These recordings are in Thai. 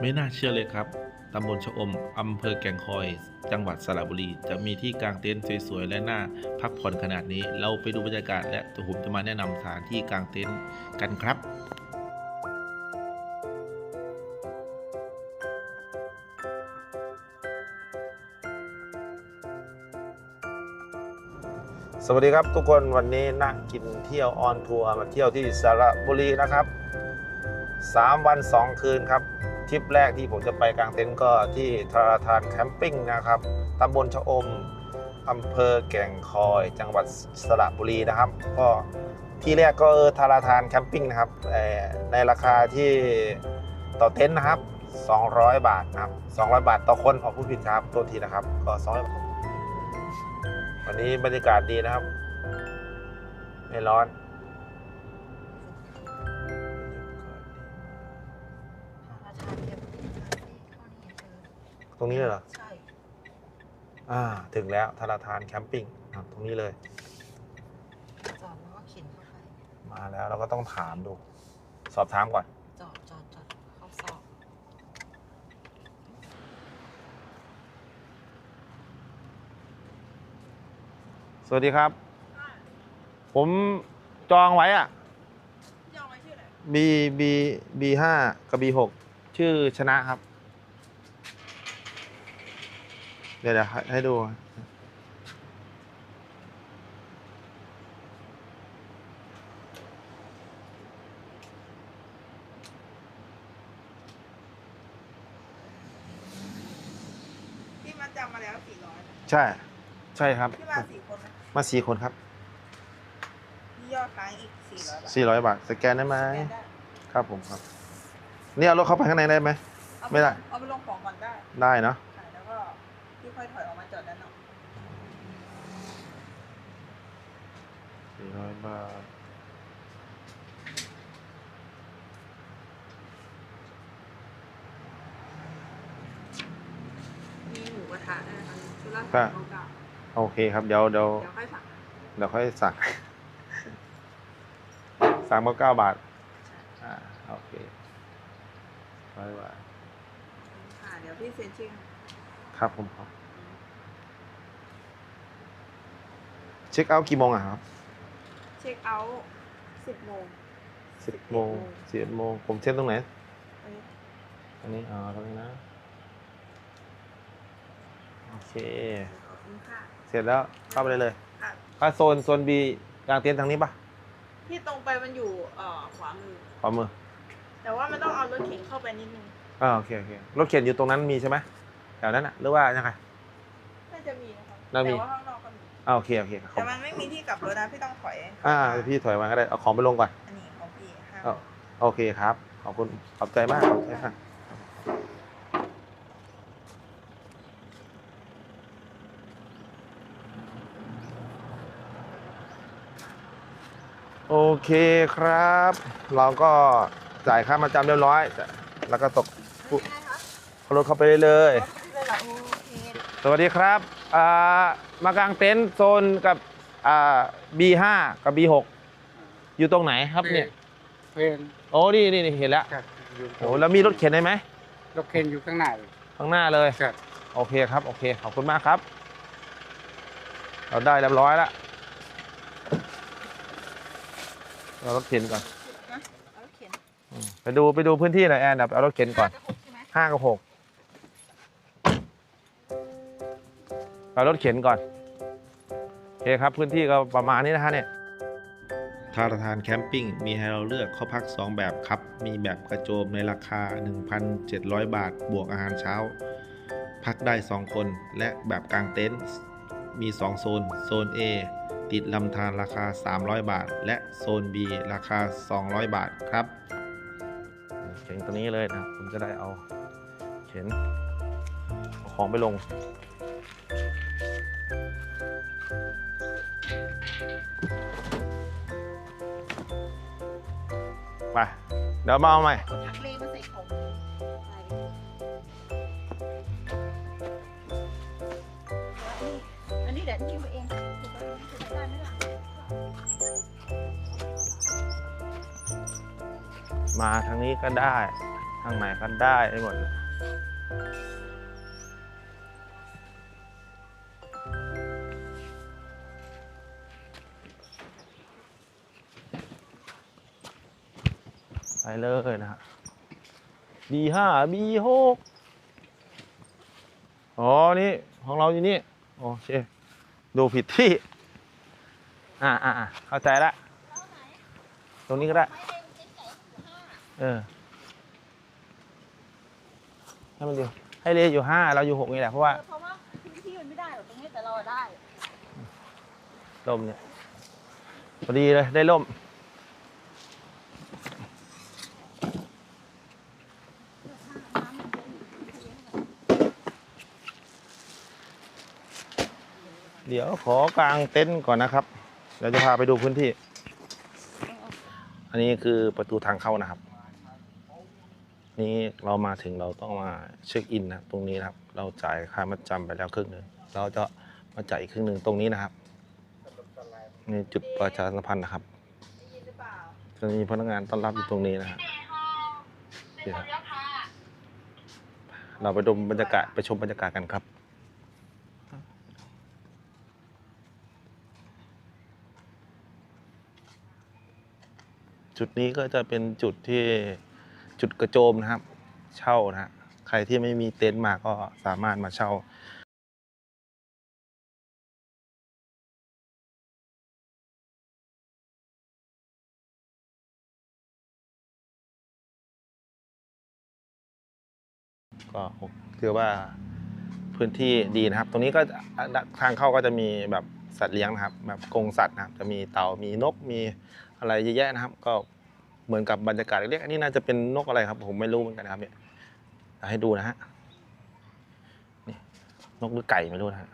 ไม่น่าเชื่อเลยครับ ตำบลชะอม อำเภอแก่งคอย จังหวัดสระบุรี จะมีที่กางเต็นท์สวยๆ และน่าพักผ่อนขนาดนี้ เราไปดูบรรยากาศและผมจะมาแนะนำสถานที่กางเต็นท์กันครับสวัสดีครับทุกคนวันนี้นั่งกินเที่ยวออนทัวร์มาเที่ยวที่สระบุรีนะครับ 3 วัน 2 คืนครับ ทริปแรกที่ผมจะไปกลางเต็นท์ก็ที่ทาราทานแคมปิ้งนะครับตำบลชะอมอำเภอแก่งคอย จังหวัดสระบุรีนะครับ ก็ที่แรกก็ทาราทานแคมปิ้งนะครับในราคาที่ต่อเต็นท์นะครับ 200 บาทนะครับ 200 บาทต่อคนขอพูดผิดครับตัวทีนะครับ ก็200บาทวันนี้บรรยากาศดีนะครับ ไม่ร้อน ตรงนี้เลยเหรอ ใช่ อ่า ถึงแล้วธนาคารแคมปิ้งครับตรงนี้เลย จอดแล้วก็เข็นเข้าไป มาแล้วเราก็ต้องถามดู สอบถามก่อน จอดจอดจอดเข้าซอกสวัสดีครับ ผมจองไว้อะยองไว้ชื่ออะไร B B B ห้ากับ B หกชื่อชนะครับ เดี๋ยวเดี๋ยวให้ให้ดู ที่มาจำมาแล้วสี่ร้อยใช่ ใช่ครับ ที่มาสี่คนนะมาสี่คนครับมียอดค้างอีกสี่ร้อยบาทสี่ร้อยบาท สแกนได้ไหมสแกนได้ครับผมครับ นี่เอารถเข้าไปข้างในได้ไหมเอาปไม่ได้ เอาไปลงของก่อนได้ ได้เนาะค่ะแล้วก็ที่ ค่อยถอยออกมาจอดด้านนอกสี่ร้อยบาทมีหมูกระทะด้วยนะคะชุดละครับสองเก้าโอเคครับเดี๋ยวเดี๋ยวเดี๋ยวค่อยสั่งนะเดี๋ยวค่อยสั่งสามเก้าบาทใช่อ่าโอเคร้อยบาทค่ะเดี๋ยวพี่เซ็นชื่อ ครับผมครับ เช็คเอาท์กี่โมงอะครับเช็คเอาท์สิบโมง สิบโมงสิบเอ็ดโมงผมเช็คตรงไหน อันนี้ อันนี้อ๋อตรงนี้นะ โอเค ขอบคุณค่ะเสร็จแล้วเข้าไปได้เลยค่ะถ้าโซนโซนบีกลางเต็นท์ทางนี้ปะที่ตรงไปมันอยู่เอ่อขวามือ ขวามือแต่ว่ามันต้องเอารถเข็นเข้าไปนิดนึงอ่าโอเคโอเครถเข็นอยู่ตรงนั้นมีใช่ไหมแถวนั้นอะหรือว่ายังไง น่าจะมีนะครับน่ามี แต่ว่าข้างนอกก็มี อ่าโอเคโอเคครับแต่มันไม่มีที่กลับรถนะพี่ต้องถอยอ่าพี่ถอยมาก็ได้เอาของไปลงก่อน อันนี้ของพี่ห้า เอา โอเคครับ ขอบคุณ ขอบใจมากขอบใจมากโอเคครับ เราก็จ่ายค่ามาจำเรียบร้อย แล้วก็ตกไม่ได้คะเอารถเข้าไปเลยเลยรถเลยเหรอโอเคสวัสดีครับอ่า มากางเต็นท์โซนกับอ่า B5 กับ B6 อยู่ตรงไหนครับเนี่ยเพลนโอ้นี่นี่นี่เห็นแล้วครับอยู่โอ้แล้วมีรถเข็นได้ไหมรถเข็นอยู่ข้างหน้าเลยข้างหน้าเลยครับโอเคครับโอเคขอบคุณมากครับ เราได้เรียบร้อยแล้วเรารถเข็นก่อนนะเอารถเข็นอืมไปดูไปดูพื้นที่หน่อยแอนเดี๋ยวเอารถเข็นก่อนห้าบหกใช่ไหมห้ากับหก เอารถเข็นก่อนโอเคครับพื้นที่ก็ประมาณนี้นะฮะเนี่ยทาราทานแคมปิ้งมีให้เราเลือกเข้าพัก 2 แบบครับ มีแบบกระโจมในราคา 1,700 บาท บวกอาหารเช้า พักได้ 2 คน และแบบกลางเต็นท์มี 2 โซน โซน A ติดลำธารราคา 300 บาท และโซน B ราคา 200 บาทครับ เข็นตัวนี้เลยนะครับผมจะได้เอา เข็นเอาของไปลง ไปเดี๋ยวมาเอาใหม่เอาถังเลมาใส่ของใส่อันนี้เดี๋ยวนี่มาเองถูกไหมถูกได้ไหมล่ะมาทางนี้ก็ได้ข้างในก็ได้หมดเลย เลยนะฮะ B5 B6 อ๋อ นี่ ของเราอยู่นี่ โอเค ดูผิดที่ อ่าอ่าอ่าเข้าใจละ ตรงนี้ก็ได้ เออ ให้มันดูให้เรียอยู่ห้าเราอยู่หกนี่แหละ เพราะว่าเพราะว่าพื้นที่มันไม่ได้หรอกตรงนี้แต่เราอะได้ลมเนี่ย พอดีเลยได้ล่ม เดี๋ยวขอกางเต็นท์ก่อนนะครับ เดี๋ยวจะพาไปดูพื้นที่ อันนี้คือประตูทางเข้านะครับ นี่เรามาถึงเราต้องมาเช็คอินนะตรงนี้นะครับ เราจ่ายค่ามัดจำไปแล้วครึ่งหนึ่งเราจะมาจ่ายอีกครึ่งหนึ่งตรงนี้นะครับนี่จุดประชาสัมพันธ์นะครับจะมีพนักงานต้อนรับอยู่ตรงนี้นะครับเราไปดมบรรยากาศไปชมบรรยากาศกันครับ จุดนี้ก็จะเป็นจุดที่จุดกระโจมนะครับ เช่านะฮะใครที่ไม่มีเต็นท์มาก็สามารถมาเช่าก็ถือว่าพื้นที่ดีนะครับ ตรงนี้ก็ทางเข้าก็จะมีแบบ สัตว์เลี้ยงนะครับแบบกรงสัตว์นะครับจะมีเต่ามีนกมีอะไรเยอะแยะนะครับ ก็เหมือนกับบรรยากาศเล็กๆอันนี้น่าจะเป็นนกอะไรครับ ผมไม่รู้เหมือนกันนะครับเนี่ยให้ดูนะฮะนี่นกหรือไก่ไม่รู้นะฮะ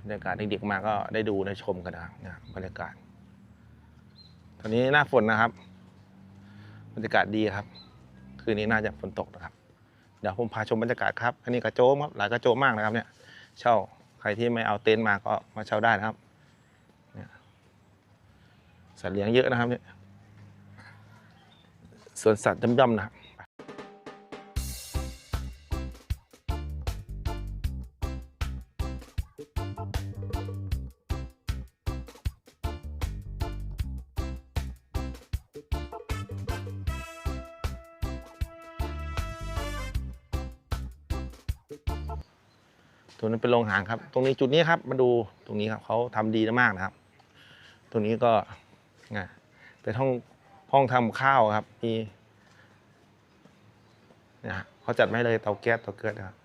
บรรยากาศเด็กๆมาก็ได้ดูได้ชมกันนะครับนี่ยบรรยากาศ ตอนนี้หน้าฝนนะครับ บรรยากาศดีครับ คืนนี้น่าจะฝนตกนะครับ เดี๋ยวผมพาชมบรรยากาศครับ อันนี้กระโจมครับ หลายกระโจมมากนะครับเนี่ย เช่า ใครที่ไม่เอาเต็นท์มาก็มาเช่าได้นะครับเนี่ยสัตว์เลี้ยงเยอะนะครับเนี่ย สวนสัตว์ย่อมๆนะครับ เป็นโรงอาหารครับ ตรงนี้จุดนี้ครับมาดูตรงนี้ครับเขาทำดีมากนะครับ ตรงนี้ก็ไงเป็นห้องห้องทำข้าวครับ มีนะเขาจัดมาให้เลยเตาแก๊สเตาเกิดนะครับ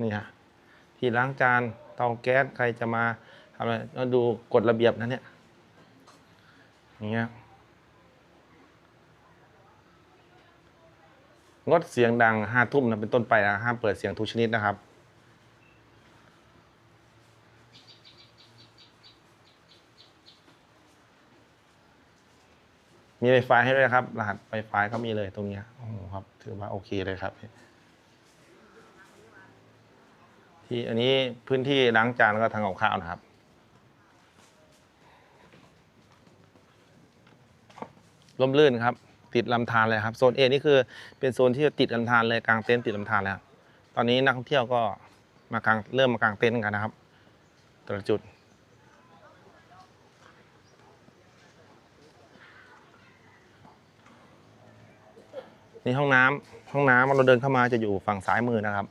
นี่ฮะที่ล้างจานเตาแก๊สใครจะมาทำอะไรก็ดูกฎระเบียบนะเนี่ยอย่างเงี้ย งดเสียงดังห้าทุ่มนะเป็นต้นไปนะห้ามเปิดเสียงทุกชนิดนะครับ มีไวไฟให้ด้วยครับ รหัสไวไฟก็มีเลยตรงนี้โอ้โหครับ ถือว่าโอเคเลยครับ ที่อันนี้พื้นที่ล้างจานแล้วก็ทางกับข้าวนะครับร่มรื่นครับ ติดลำธารเลยครับโซนเอนี่คือเป็นโซนที่ติดลำธารเลยกลางเต็นท์ติดลำธารแล้วตอนนี้นักท่องเที่ยวก็มากางเริ่มมากางเต็นท์กันนะครับแต่ละจุด นี่ห้องน้ำห้องน้ำเราเดินเข้ามาจะอยู่ฝั่งซ้ายมือนะครับ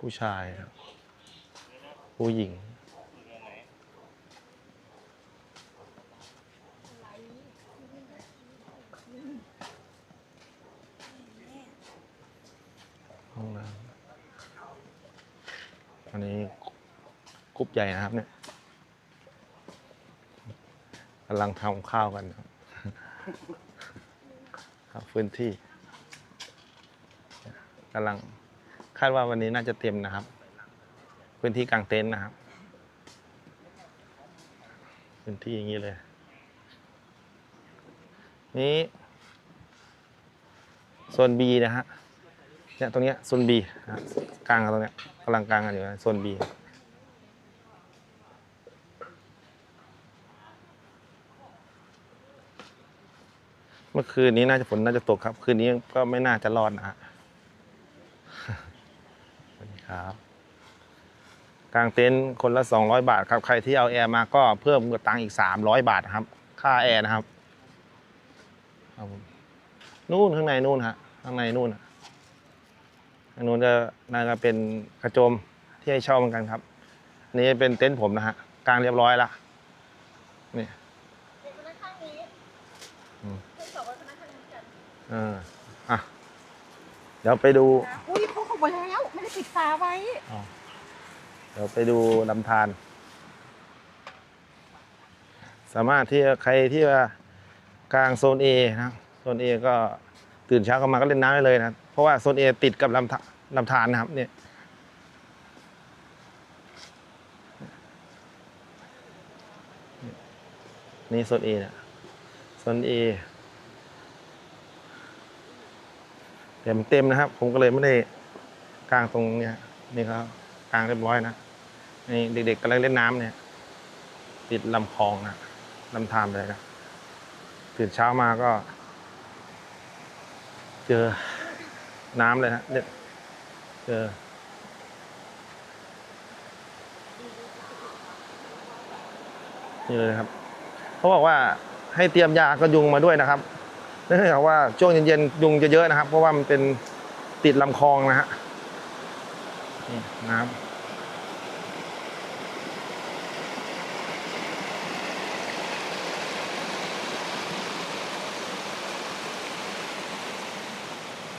ผู้ชาย ผู้หญิง ห้องน้ำอันนี้กรุ๊ป ใหญ่นะครับ เนี่ยกำลังทำข้าวกันครับครับพื้นที่กำลังคาดว่าวันนี้น่าจะเต็มนะครับ พื้นที่กลางเต็นท์นะครับ พื้นที่อย่างนี้เลย นี่โซน B นะฮะเนี่ยตรงเนี้ยโซนบีกลางกันตรงเนี้ยกำลังกลางกันอยู่นะโซนบี เมื่อคืนนี้น่าจะฝนน่าจะตกครับ คืนนี้ก็ไม่น่าจะรอดนะฮะสวัสดีครับกลางเต็นท์คนละ 200 บาทครับ ใครที่เอาแอร์มาก็เพิ่มตังค์อีก 300 บาทครับ ค่าแอร์นะครับครับนู่นข้างในนู่นฮะข้างในนู่นฮะข้างนู้นจะน่าจะเป็นกระโจมที่ให้เช่าเหมือนกันครับนนี้เป็นเต็นท์ผมนะฮะกลางเรียบร้อยละนี่ เด็กคนนั้นข้างนี้ อืม เพื่อนสองคนนั้นข้างนี้กัน เอออะเดี๋ยวไปดูอุ้ยเขาเข้าไปแล้ว ไม่ได้ปิดฝาไว้เดี๋ยวไปดูลำธารสามารถที่จะใครที่ว่ากลางโซน A นะโซน A ก็ตื่นเช้าก็มาก็เล่นน้ำได้เลยนะ เพราะว่าโซน A ติดกับลำธาลำธารนะครับเนี่ยนี่โซน A นะโซน A แต่มันเต็มนะครับ ผมก็เลยไม่ได้กลางตรงเนี้ยนี่ครับกลางเรียบร้อยนะนี่เด็กๆกำลังเล่นน้ำเนี่ย ติดลำคลองนะลำธารเลยนะตื่นเช้ามาก็ เจอน้ำเลยนะเนี่ยเจอนี่เลยครับ เขาบอกว่าให้เตรียมยากระยุงมาด้วยนะครับ เนื่องจากว่าช่วงเย็นๆยุงจะเยอะนะครับ เพราะว่ามันเป็นติดลำคลองนะฮะนี่น้ำ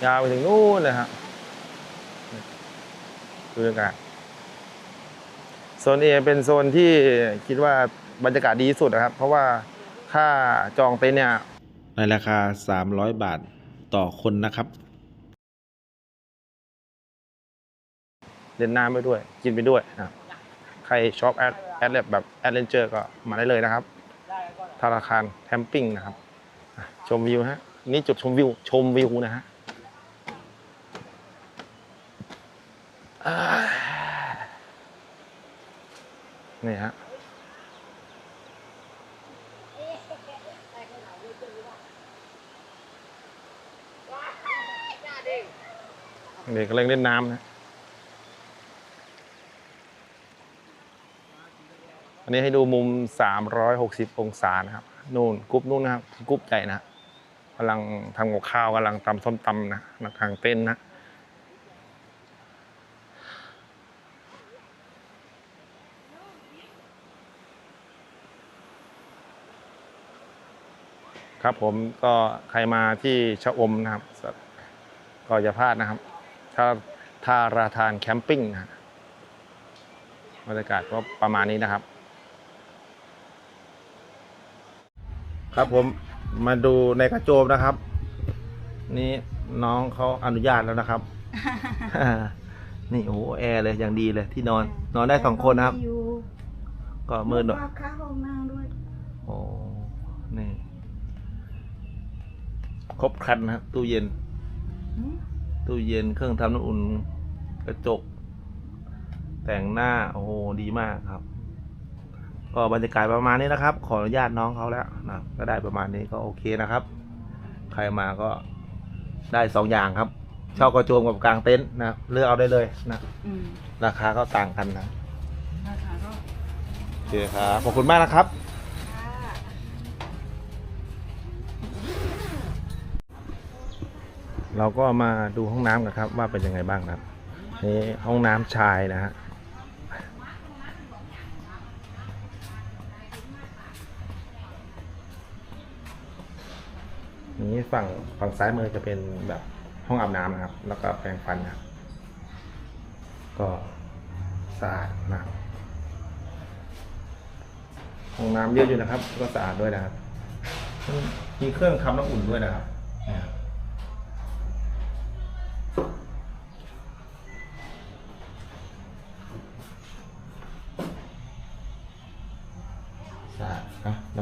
ยาวไปถึงนู่นเลยครับนี่ดูบรรยากาศโซนเอเป็นโซนที่คิดว่าบรรยากาศดีที่สุดนะครับ เพราะว่าค่าจองเต็นท์เนี่ย ในราคา 300 บาทต่อคนนะครับ เล่นน้ำไปด้วย กินไปด้วยนะใครชอบแอดแอดแบบแอดเลนเจอร์ก็มาได้เลยนะครับธนาคารแคมปิ้งนะครับชมวิวฮะนี่จุดชมวิว ชมวิวนะฮะนี่ฮะ เด็กกำลังเล่นน้ำนะ อันนี้ให้ดูมุม 360 องศานะครับนู่นกรุ๊ปนู่นนะครับกรุ๊ปใหญ่นะกำลังทำกับข้าวกำลังตำส้มตำนะนักทางเต้นนะครับผมก็ใครมาที่ชะอมนะครับ ก็อย่าพลาดนะครับ ถ้าทาราทานแคมปิ้งนะฮะบรรยากาศก็ประมาณนี้นะครับ ครับผมมาดูในกระโจมนะครับ นี่น้องเขาอนุญาตแล้วนะครับ นี่โอ้โหแอร์เลยอย่างดีเลยที่นอน นอนได้สองคนนะครับอยู่ก็มืดหน่อยค่าห้องนั่งด้วยโอ้นี่ ครบครันนะครับตู้เย็นหืม ตู้เย็นเครื่องทำน้ำอุ่นกระจก แต่งหน้า โอ้โห ดีมากครับ ก็บรรยากาศประมาณนี้นะครับ ขออนุญาตน้องเขาแล้วนะก็ได้ประมาณนี้ก็โอเคนะครับ ใครมาก็ได้สองอย่างครับ เช่ากระโจมกับกลางเต็นท์นะเลือกเอาได้เลยนะอืมราคาก็ต่างกันนะ ราคาก็ โอเคครับ ขอบคุณมากนะครับ เราก็มาดูห้องน้ำกันครับ ว่าเป็นยังไงบ้างนะครับนี่ห้องน้ำชายนะฮะนี้ฝั่งฝั่งซ้ายมือจะเป็นแบบห้องอาบน้ำนะครับ แล้วก็แปรงฟันนะครับก็สะอาดนะห้องน้ำเยอะอยู่นะครับ ก็สะอาดด้วยนะครับ มีเครื่องทำน้ำอุ่นด้วยนะครับ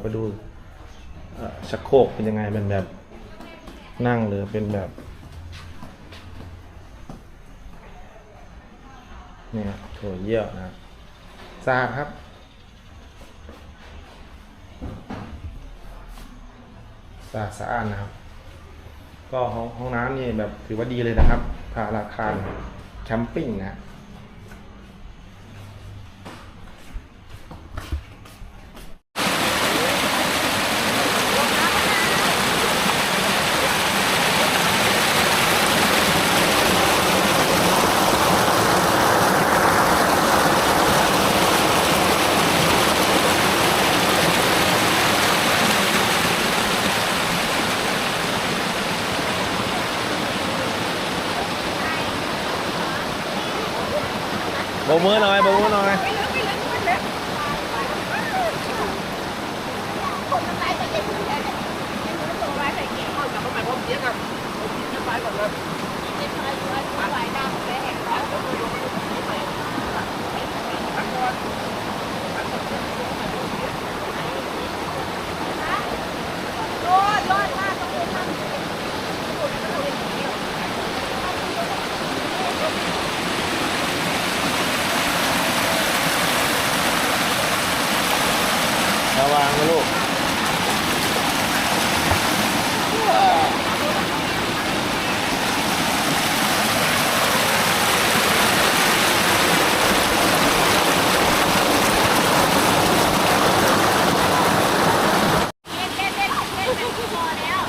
ไปดูชักโครกเป็นยังไงเป็นแบบนั่งหรือเป็นแบบเนี่ยถั่วเยี่ยวนะสะอาดครับ สะอาดสะอาดนะครับ ก็ห้องห้องน้ำนี่แบบถือว่าดีเลยนะครับราคาแคมปิ้งนะ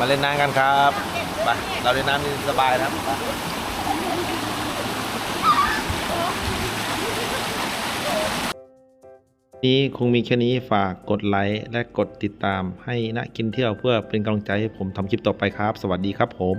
มาเล่นน้ำกันครับไปเราเล่นน้ำนี่สบายนะครับนี้คงมีแค่นี้ฝากกดไลค์และกดติดตามให้นะกินเที่ยวเพื่อเป็นกำลังใจให้ผมทำคลิปต่อไปครับ สวัสดีครับผม